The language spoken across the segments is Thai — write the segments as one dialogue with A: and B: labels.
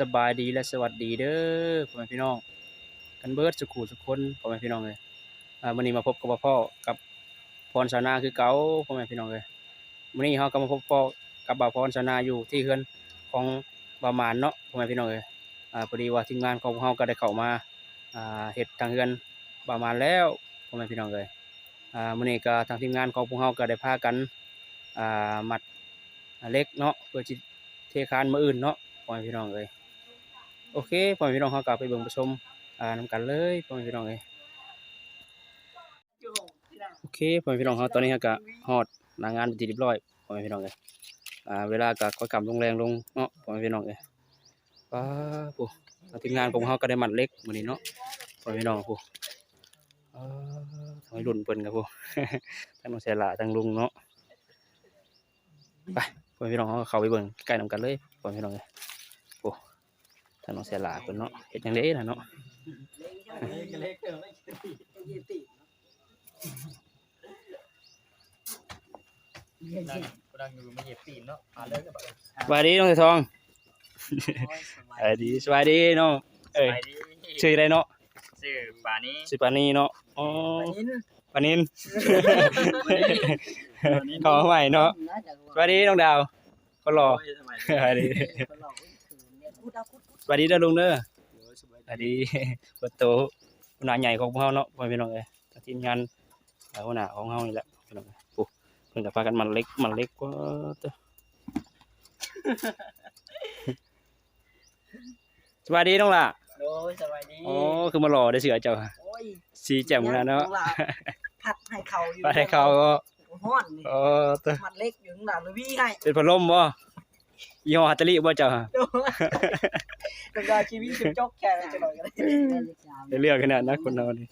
A: สบายดีและสวัสดีเด้อพ่อแม่พี่น้อง กันเบิร์ดสุขุสุขคนพ่อแม่พี่น้องเลยอ่ามื้อนี้มาพบกับพ่อกับพรสานาคือเก่าพ่อแม่พี่น้องเลยมื้อนี้เฮาก็มาพบพ่อกับบ่าวพรสานาอยู่ที่เฮือนของบ่าวมานเนาะพ่อแม่พี่น้องเลยพอดีว่าทีมงานของพวกเฮาก็ได้เข้ามาเฮ็ดทางเฮือนบ่าวมานแล้วพ่อแม่พี่น้องเลยอ่ามื้อนี้ก็ทางทีมงานของพวกเฮาก็ได้พากันอ่ามัดเล็กเนาะเพื่อสิเทคานมื้ออื่นเนาะพ่อแม่พี่น้องเลย โอเคพ่อแม่พี่น้องเขากลับไปเบิ่งไปชมอ่านำกันเลยพ่อแม่พี่น้องเอ้ยโอเคพ่อแม่พี่น้องเขาตอนนี้เขาก็ฮอดหนางานเป็นที่เรียบร้อยพ่อแม่พี่น้องเอ้ยอ่าเวลาก็ค่อยกลับลงแรงลงเนาะพ่อแม่พี่น้องเอ้ยว้าปุ๊ทางทีมงานของเขาก็ได้มัดเล็กมือนี้เนาะพ่อแม่พี่น้องปุ๊อ่ทำให้รุ่นเพิ่นครับปุ๊ทั้งน้องเสลาทั้งลุงเนาะไปพ่อแม่พี่น้องเขาเข้าไปเบิ่งใกล้ๆนำกันเลยพ่อแม่พี่น้องเอ้ย ทางน้องเสียหลาเพิ่นเนาะเฮ็ดจังได๋ล่ะเนาะ
B: นั่งกำลังอยู่มาเหยียบตีนเนาะมาเลยก็แบบ
A: สวัสดีน้องเสยทองสวัสดีสวัสดีน้องเอ้ย
B: ไปดิ
A: ชื่ออะไรเนาะ
B: ชื่อป่านี้
A: ชื่อปานีเนาะอ๋อปานินขอใหม่เนาะสวัสดีน้องดาวก็รอสวัสดีส วัสดีเด้อลุงเด้อสวัสดีเปิดโตหัวหน้าใหญ่ของพวกเฮาเนาะพ่อพี่น้องเอ้ยทีมงานหัวหน้าของเฮานี่แหละพี่น้องเอ้ยโอ้เพิ่นก็พากันมันเล็กมันเล็กกว่าเด้อสวัสดีน้องล่ะ
C: โอ้ยสบายดี
A: โอ้คือมารอได้เสือเจ้า
C: โอ้ย
A: สีแจ่มขนาดเนาะ
C: ยังล่ผัดให้เขาอยู่
A: ไปให้เขาก็
C: ห้อนนี่
A: เออเตอ
C: มัดเล็กอยู่ข้างหลังเลยพี่ให้
A: เป็นพัดลมบ่ยี่ห้อฮัตเตอรี่บ่เจ้า
C: ดู เป็นดาชีวิตสิบจกแค่ไหนจะหน่อยกันเลย
A: ได้เลือกขนาดนะคนเรานี่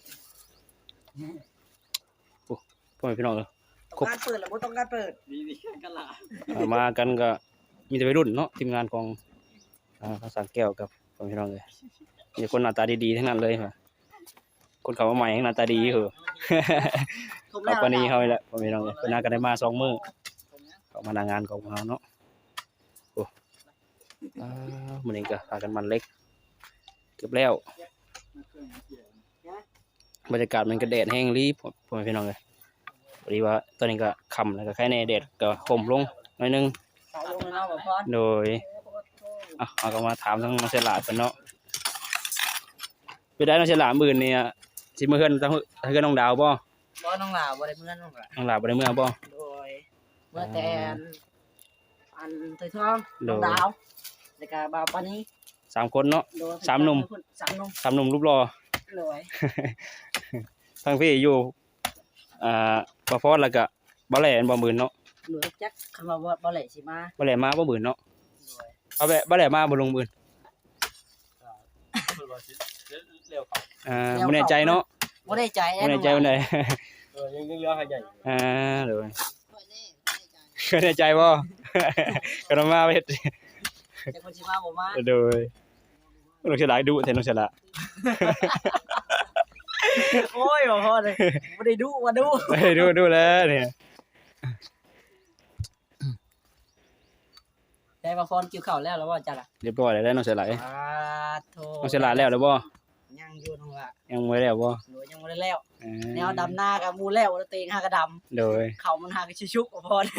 A: โอ้พ่อแม่พี่น้องเอ้ย
C: ต้องการเปิดหรือไม่ต้องการเปิด
B: ดีดีกันละ
A: อ่ามากันก็มีแต่วัยรุ่นเนาะทีมงานของอ่าภาษาแก้วกับพ่อแม่พี่น้องเลยมีคนหน้าตาดีๆทั้งนั้นเลยค่ะคนเขามาใหม่ทั้งหน้าตาดีเหรอขอบปานนี้เขาอีกแล้วพ่อแม่พี่น้องเลยเพิ่นน่าก็ได้มาสองมื้อเขามานางานของเราเนาะโอ้ อ้าวมื้อนี้ก็พากันมันเล็ก เกือบแล้ว บรรยากาศมันก็แดดแห้งรีบพ่อแม่พี่น้องเลยพอดีว่าตอนนี้ก็ค่ำแล้วก็แค่ในแดดก็ห่มลงหน่อยหนึง
C: สาวลงแล้วแบบพอน
A: โดยอะเอาก็มาถามทั้งน้องเสยหลาดเพิ่นเนาะไปได้น้องเสยหลาดมื้อนี้อะสิมาเฮือนทั้งเฮือนน้องดาวบ่
C: บ่น้องหลาบ่ได้เมื่อน้องหลา
A: น้องหลาบ่ได้เมื่อบ่
C: โดยเมื่อแต่อันเตยทอง
A: โด
C: น้อง
A: ย
C: ดาว แล้วก็บ่าวปานนี้
A: สามคนเนาะ
C: โดย
A: สามหนุ่ม
C: สามหนุ่ม
A: สามหนุ่มรูปรอ
C: โดย
A: ทั้งพี่อยู่ อ่าบ่พอดแล้วก็บ่แหล่บ่หมื่นเนาะ
C: เหลือจักคำว่าบ่บ่แหละสิมา
A: บ่แหล่มาบ่หมื่นเนาะ
C: โดย
A: เอาแบะบ่แหล่มาบ่ลงหมื่น
B: เร็วเขา
A: อ่าบ่แน่ใจเนาะ
C: บ่ได้ใจ
A: บ่แน่ใจวันใด
B: เออยังยังเรือใหญ่
A: อ่าเดี๋ยวก็แน่ใจบ่ก็ต้องมาเฮ็ด
C: แต่คนสิมาบ่มา
A: โดยน้องฉลาดดุแท้น้องฉลาด
C: โอ้ยบ่พอเลยบ่ได้ดูว่าดู
A: ไปดูดูแล้วเนี่ย
C: แต่ว่าฟอนกิ้วข้าวแล้วแล้วว่าจัดอะ
A: เรียบร้อยแล้วน้องฉลาด
C: อ่าโธ่
A: น้องฉลาดแล้วหรือบ่
C: ยังอยู่น้องละ
A: ยังบ่แล้วบ่
C: หนูยังบ่ได้แล้ว
A: อ่า
C: แนวดำหน้ากับหมูแล้วแล้วเตงหากระด
A: โดยำ
C: เขามันหากระชิชุกบ่พอเลย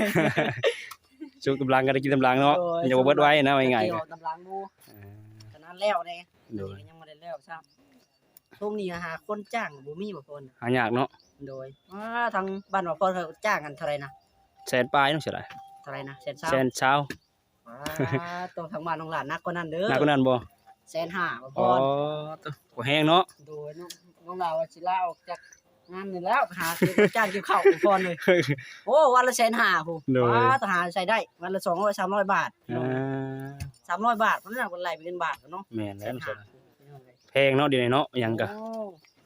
A: ชุกกำลังก็ได้กินกำลังเนาะ
C: โดย
A: อย่าบ่เบิดไว้นะว่าง่ายๆ
C: เกี่
A: ก็
C: ยวดำลังหมู
A: อ่า
C: ขนาดแล้วเนี่ย
A: โดย
C: ยังบ่ได้แล้วซ้ำพวกนี้หาคนจ้างบ่มีบ่พอน
A: หายากเนาะ
C: โดยอ่าทางบ้านบ่พอนเขาจ้างกันเท่าไหร่นะ
A: แสนปลายน้องฉลาด
C: เท่าไหร่นะแสนสาม
A: แสนเช้า
C: อ่าตัวทางบ้านน้องหลานนักกว่านั้นเด้อ
A: หนักกว่านั้นบ่
C: แสนห้าบ่พ
A: อ๋อ
C: อน
A: ตัวบ่แห้งเนาะ
C: โดยน้องน้องลาวว่าสิลาออกจาก งานนี่แล้วหาคือจ้างเกี่ยวข้าวบ่พอนเลย โอ้วันละแสนห้าผู้
A: โดย
C: ว้าทหารใช้ได้ วันละสองร้อยสามร้อยบาท
A: อ่า
C: สามร้อยบาทเพราะนั่นเป็นไรเป็นเงินบาทเนาะ
A: แม่นแล้วน้องฉ
C: แสน
A: ลาด
C: ห้า
A: แพงเนาะเดี๋ยวนี้เนาะหยังก็
C: โอ้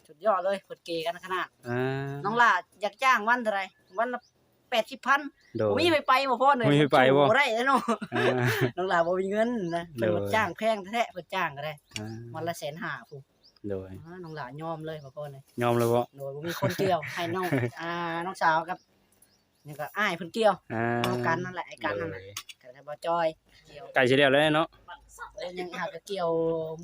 C: สุดยอดเลยเปิดเกย์กันขนาด
A: อ่า
C: น้องล่าอยากจ้างวันเท่าไหรวันละแปดสิบพัน
A: โดย
C: มีไปไปบ่พ่อเลย
A: มีไปไปบ่
C: ได้แล้วเนาะ
A: อ่า
C: น้องล่าบ่มีเงินนะ
A: โดย
C: เพิ่นมาจ้างแพงแท้ๆเพิ่นจ้างก็ได้
A: อ่า
C: วันละแสนห้าผู้
A: โดย
C: อ่าน้องล่ายอมเลยบ่พ่อเลย
A: ยอมเลยบ่
C: โดยบ่มีคนเกี่ยวให้น้องอ่าน้องสาวกับนี่ก็อ้ายเพิ่นเกี่ยว
A: อ่า
C: เอากันนั่นแหละไอ้กันนั่นแหละ
A: โดย
C: ก็ได้บ่จอยเกี่ยว
A: ไก่สิแล้วแล้วเนาะ
C: เออยังหากะเกี่ยว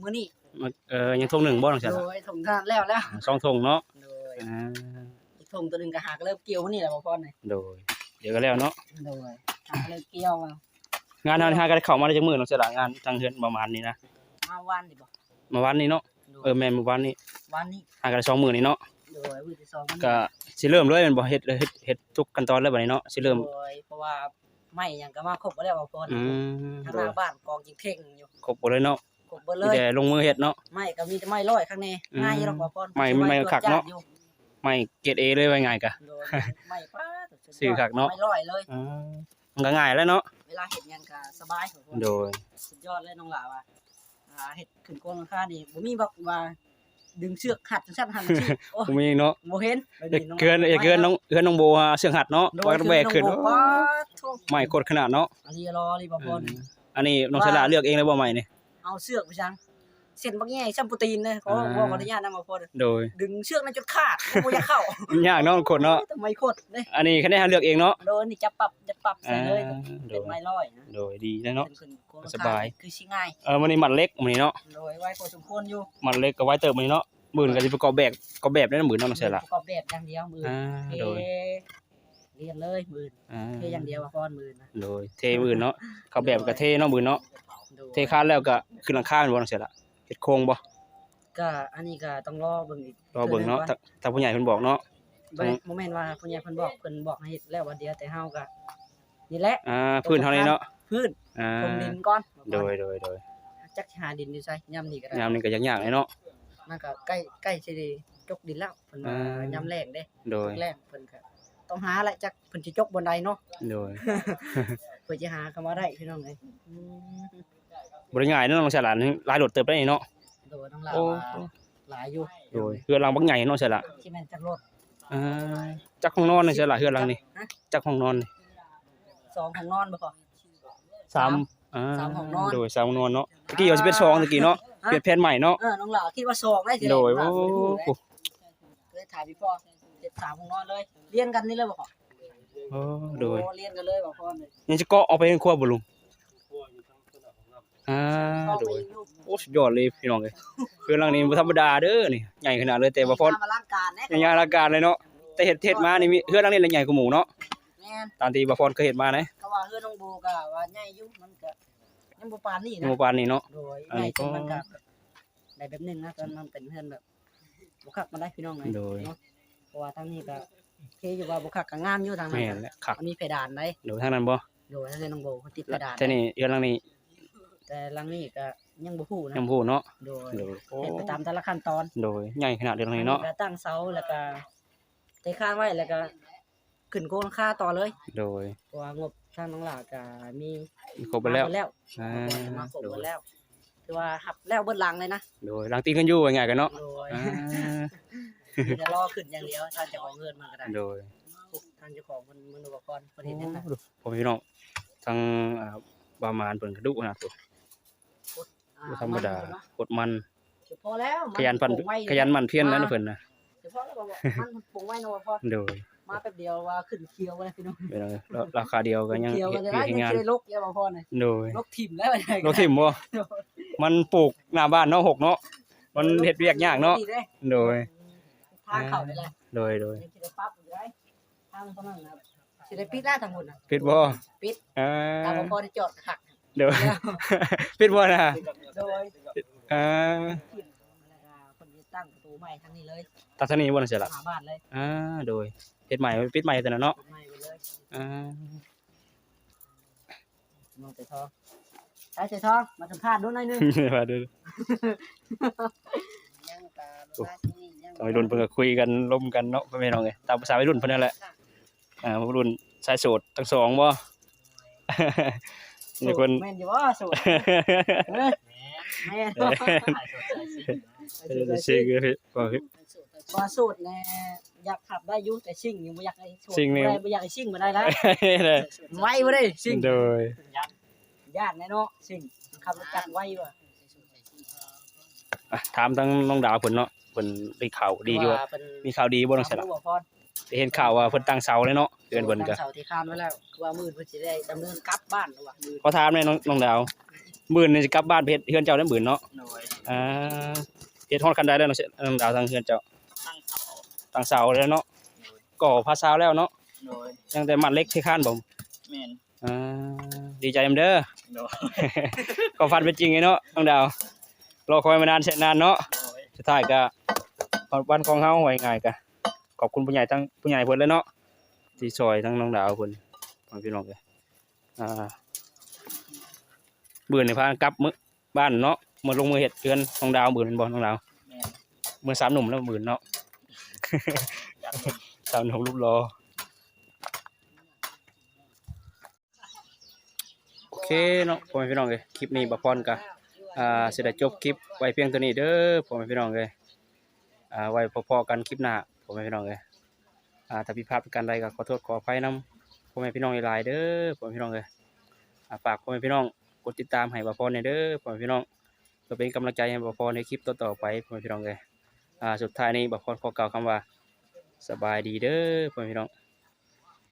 C: มื้อนี้
A: มันเออยังทงหนึ่งบ่น้องส
C: โด
A: ละ
C: ยถงทานแล้วแล้ว
A: สองทงเนาะ
C: โดย
A: อ่า
C: อีกถงตัวหนึงก็หากเริ่มเกี่ยวมื้อนี้แหละบ่พอนี่
A: โดยเดี๋ยวก็แล้วเนาะ
C: โดยหากเริ่มเกี่ยวมางา
A: นเฮานี่ฮาก็ได้เข้ามาได้จักมื้อน้องสละงานทางเฮือนประมาณนี้นะ
C: มาวันดิบ่
A: เมื่อวานนี้เนาะ
C: โดย
A: เออแม่นเมื่อวานนี้
C: วันนี้
A: หาก็ได้สองมื้อนี้เนาะ
C: โดยมื้อที่สองมัน
A: ก็สิเริ่มเลยแม่นบ่เฮ็ดเฮ็ดเฮ็ดทุกขั้นตอนเลยบัดนี้เนาะสิเริ่ม
C: โดยเพราะว่าไม้หยังก็มาครบบ่แล้วบ่พอ
A: อื
C: นี่
A: ม
C: ทาง
A: โด
C: หน้ายบ้านกองจิงเข่งอยู่
A: ครบหมดเลยเนาะ
C: ครบเบ่เล
A: มี
C: ย
A: แต่ลงมือเฮ็ดเนาะ
C: ไม้ก็มีแต่ไม้ร้อยข้างในง่ายอยู่หรอกบ่พอ
A: ไม้ไม้คักเนาะ ไม่เกรด A เลยว่าง่ายกะ
C: โดยไม้ป้าดสุดยด
A: ซื้อคักเนาะ
C: ไม้ร้อยเลย
A: อ่ามันก็ง่ายแล้วเนาะ
C: เวลาเฮ็ดหยังก็สบายบ่พอ
A: โดย
C: สุดยอดเลยน้องหลาว่า อ่าเฮ็ดขึ้นโกนราคานี่บ่มีบอกว่า ดึงเชือกหัดจังซั่นหันสิโอ้
A: ผมเองเนาะ
C: บ่เห็น
A: เอกเกินเอกเกินน้องเกินน้องโบฮะเสียงหัดเนาะ
C: โด
A: ว่ายแบกขึ้น
C: น้องโบว้าโถ่
A: ไม่กดขนาดเนาะ
C: อันนี้รอรีบ่พอนี่
A: อันนี้น้องสลาเลือกเองเลยบ่ใหม่นี่
C: เอาเชือกไปจัง เส้นบักแง่ซัมโปรตีนเลยขอ
A: อ่า
C: ขออนุญาตนำมาพอ
A: โดย
C: ดึงเชือกนั้นจนขาดบ่อยากเข้า
A: มันยากเนาะกดเนาะ
C: ทำไมโคตรเด้
A: อันนี้คะแนนเลือกเองเนาะ
C: โดนนี่จะปรับจะปรับใส่
A: อ่า
C: เลย
A: โด
C: เป็น
A: ย
C: ไม้ร้อยนะ
A: โดยดีแล้วเนาะ
C: เป็นขึ้นโกนรค
A: สบาย
C: คือสิง่าย
A: เออมันนี่มัดเล็กมันนี่เนาะ
C: โดยไว้พอสมควรอยู่
A: มัดเล็กก็ไว้เติมมันนี่เนาะหมื่นก็สิประกอบแบบประกอบแบบได้หมื่นเนาะน้องสลา
C: ประกอบแบบอย่างเดียวมือ
A: อ่า
C: เท
A: โดย
C: เรียนเลยมือ
A: อ่า
C: เทอย่างเดียวว่าพอนมือนะ
A: โดยเทหมื่นเนาะเขาแบบก็เทเนาะหมื่นเนาะ
C: โดย
A: เทคานแล้วก็ขึ้นหลังคาแม่นบ่น้องสลา เฮ็ดโครงบ่
C: ก็อันนี้ก็ต้องรอเบิ่งอีก
A: รอเบิ่งเนาะถ้าถ้าผู้ใหญ่เพิ่นบอกเนาะ
C: บ่ได้บ่แม่นว่าผู้ใหญ่เพิ่นบอกเพิ่นบอกให้เฮ็ดแล้ววันเดียวแต่เฮาก็นี่แหละ
A: อ่าพื้นเท่านี้เนาะ
C: พื้น
A: อ่า
C: ลงดินก่อน
A: โดยโดยโดย
C: จักสิหาดินอยู่ไสย่ํนี่ก็ได้
A: ยามนี้ก็ยากๆเลยเนาะ
C: มันก็ใกล้ใกล้สิได้จกดินแล้วเพิ่นว่า
A: อ่า
C: ย่ํแรงเด้
A: โด
C: จ
A: ย
C: กแรงเพิ่นก็ต้องหาแหละจักเพิ่นสิจกบนใดเนาะ
A: โดย
C: เพื่อจะหาเข้ามาได้พี่น้องเอ้ยอืม
A: บริง่ายเนาะน้องฉลาดนี่หลายโหลดเติบได้เนาะ
C: โดยต้องลา
A: โอ้
C: ว่าหลายอยู่
A: โดยเฮือนหลังบักใหญ่เนาะฉลาด
C: ที่แม่นจักรถ
A: อ่าจักห้องนอนนี่ฉลาดเฮือนหลังนี่
C: ฮะ
A: จักห้องนอนนี่
C: สองของนอนบ่พอ
A: สามอ่า
C: สามห้องนอน
A: โดยสามห้องนอนเนาะตะกี้ว่าสิเป็นสองตะกี้เนาะ
C: ฮะ
A: เปลี่ยนแผนใหม่เนาะ
C: เออน้องหลาคิดว่าสองได้สิ
A: โดย
C: น้
A: โอ้
C: องหลาบ่รู้
A: โห
C: เลยเลยถ่ายพี่พ่อเจ็ดสามของนอนเลยเรียนกันนี่เลยบ่พอ
A: โอ้โดย
C: โอ้เรียนกันเลยบ่พอเลย
A: ยังจะเกาะออกไปในครัวบ่ลุง อ่า
C: เข้า
A: โด
C: ไป
A: ย
C: อยู่
A: โอ้สุดยอดเลยพี่น้องเอ้ยเฮือนหลังนี้บ่ธรรมดาเด้อนี่ใหญ่ขนาดเลยแต่ว่าพอ
C: มาล้างการแน่
A: ใหญ่อลังการเลยเนาะแต่เฮ็ดเฮ็ดมานี่มีเฮือนหลังนี้ละใหญ่กว่าหมู่เนาะ
C: แม่น
A: ตามที่บ่พรเคยเฮ็ดมานะ
C: ก็ว่าเฮือน้องโบก็ว่าใหญ่อยู่มันก็ยังบ่ปานนี้
A: ห
C: นะ
A: มู่บ้านนี้เนาะ
C: โดย
A: อัน
C: ให
A: นี้
C: ญ่
A: ก็
C: จนมันก็ได้แบบหนึงนะตอนมันเป็นเฮือนแบบบ่คักมาได้พี่น้องเลย
A: โดย
C: เนาะเพราะว่าทางนี้ก็โอเคอยู่ว่าบ่คักก็งามอยู่ทางนั้น
A: แม่นแหละคัก
C: มันมีเพดานได้
A: โดยทางนั้นบ่
C: โดยทางน้องโบเขาติดเพดาน
A: แต่นี่เฮือนหลังนี้
C: แต่หลังนี้ก็ยังบ่ฮู้นะ
A: ยังบ่ฮู้เนาะ
C: โดย
A: โดยโอ้
C: เฮ็ดไปตามแต่ละขั้นตอน
A: โดยใหญ่ขนาดเดียวนี้เนาะ
C: ก็ตั้งเสาแล้วก็เทคานไว้แล้วก็ขึ้นโครงค่าต่อเลย
A: โดย
C: เพราะว่างบทางน้องหลาก็มี
A: ครบไปแล้ว
C: มาแล้ว
A: อ่า
C: มาครบ
A: โด
C: หม
A: ย
C: ดแล้วคือว่าหับแล้วเบิดหลังเลยนะ
A: โดยหลังตีกันอยู่ว่าไงกันเนาะ
C: โดย
A: อ่า
C: มีแต่รอขึ้นอย่างเดียวท่านเจะของเงินมันก็ได้
A: โดย
C: ท่านเจ้าของมันมันอุปกรณ์ประเทศนั้นนะ
A: ผมพี่น้องทางอ่าบามานเพิ่นกระดุนะตัว
C: อ่
A: บ่ธรรมดา
C: เนะ
A: กดมัน
C: เฉพาะแล้ว
A: ขยันพัน
C: ปลูกไว้
A: ขยันหมันเพียรแล้วนะเพิ่นนะ
C: เฉพาะแล้วบอกว่ามันปลูกไว้เนาะพอ
A: โดย
C: มาแป๊บเดียวว่าขึ้นเคียวเลยพี่น้อง
A: เป็นไงแล้วราคาเดียวกันยัง
C: เคียว
A: เฮ็
C: กั
A: ด
C: นจะ
A: เฮ็
C: ได้
A: ด
C: ยัง
A: งาน
C: จะได้ลกเยอะบ่พอน่ะ
A: โดย
C: ลกถิ่มแล้วไปไหน
A: รถถิ่มบ่มันปลูกหน้าบ้านเนาะหกเนาะมันเฮ็ดเวียกยากเนาะ
C: ดีด้
A: โดย
C: ทางเข้าได้เลย
A: โดยโดย
C: ยังสิได้ปรับอยู่ได้ทางเท่านั้นนะครับสิได้ปิดหน้าทางหมดน่ะ
A: ปิดบ่
C: ปิด
A: อ่า
C: ตามบ่พอได้จอดขัก
A: โดยปิดบ่นะ
C: โดย
A: อ่า
C: แล้วก็เพิ่นสิตั้งประตูใหม่ทางนี้เลย
A: ตัดทางนี้บ่น่ะเสียละ
C: หาบ้านเลย
A: อ่าโดยเฮ็ดใหม่ปิดใหม่แต่นั้นเนาะ
C: ประตูใหม่ไปเลย
A: อ่า
C: น้องเตทองใช้เตทองมาสัมภาษณ์ดูหน่อยหนึง
A: มาดู
C: ยังกะบ่ได้ที่นี่ยัง
A: ตอนวัยรุ่นเพิ่นก็คุยกันล้มกันเนาะพ่อแม่น้องเอ้ยตามภาษาวัยรุ่นเพิ่นนั่นแหละอ่าวัยรุ่นชายโสดทั้งสองบ่ มีคน
C: แม่นอยู่บ่โสดเอ้ยแม่น
A: เออ
B: ถ่ายสดใสสิ
A: เออชื่อคือก็คือ
C: บ่โสดแน่อยากขับได้อยู่แต่ซิ่งยังบ่อยากให้โสด
A: ซิ่งนี่
C: บ่ได้บ่อยากให้ซิ่งบ่ได้แล้ว
A: เลย
C: ไว้บ่ได้ซิ่ง
A: โดย
C: ญาติแน่เนาะซิ่งขับรถจักรไว้บ่
A: อะถามทั้งน้องดาวเพิ่นเนาะเพิ่นได้ข่าวดีอยู่ว่า
C: ว่าเป็น
A: มีข่าวดีบ่น้องเสียละ
C: ผู้บ่พร
A: ได้ เห็นข่าวว่าเพิ่นตั้งเสาเลยเนาะเดือนเพิ่นก็
C: เสาที่คานไว้แล้วคือว่ามื้อเพิ่นสิได้ดำเนินกลับบ้านหรือว่ามื้อ
A: ขอถามหน่อยน้องน้องดาวมื่นนี่สิกลับบ้านไปเฮ็ดเฮือนเจ้าได้มื่นเนาะ
B: โดย
A: อ่าเฮ็ดฮอดคันใดแล้วเนาะเสน้องดาวทางเฮือนเจ้า
B: ตั้งเขา
A: ทางเสาแล้วเนาะก่อภาษาแล้วเนาะ
B: โดย
A: ยังแต่มัดเล็กที่ข้านบ่
B: แม่น
A: อ่าดีใจนำเด้อ
B: โดย
A: ก็ฟันเป็นจริงไงเนาะน้องดาวรอคอยมานานแสนนานเนาะ
B: โดย
A: สุดท้ายก็วันของเฮาไว้ง่ายก็ ขอบคุณผู้ใหญ่ทั้งผู้ใหญ่เพิ่นเลยเนาะที่ช่วยทั้งน้องดาวเพิ่นพ่อพี่น้องเอ้ยอ่าเบื่อนี่พากันกลับมื้อบ้านเนาะมาลงมือเฮ็ดเรือนน้องดาวเบื่อเป็นบ่น้องดาว
B: แม่น
A: มือสามหนุ่มแล้วหมื่นเนาะ
B: อยาก
A: สามหนุ่มรูปรอโอเคเนาะพ่อแม่พี่น้องเลยคลิปนี้บะพรกะอ่าเสได็จจบคลิปไว้เพียงเท่านี้เด้อพ่อแม่พี่น้องเลยอ่าไว้พอๆกันคลิปหน้า พ่อแม่พี่น้องเลยอ่าถ้าพิพาทประการใดก็ขอโทษขออภัยนํพ่อแม่พี่น้องหลายเด้อพ่อแม่พี่น้องเลยฝากพ่อแม่พี่น้องกดติดตามให้บ่พรในอยเด้อพ่อแม่พี่น้องจะเป็นกำลังใจให้บะพรในคลิปต่อๆไปพ่อแม่พี่น้องเลยอ่าสุดท้ายนี้บอกขอขอกล่าวคำว่าสบายดีเด้อพ่อแม่พี่น้อง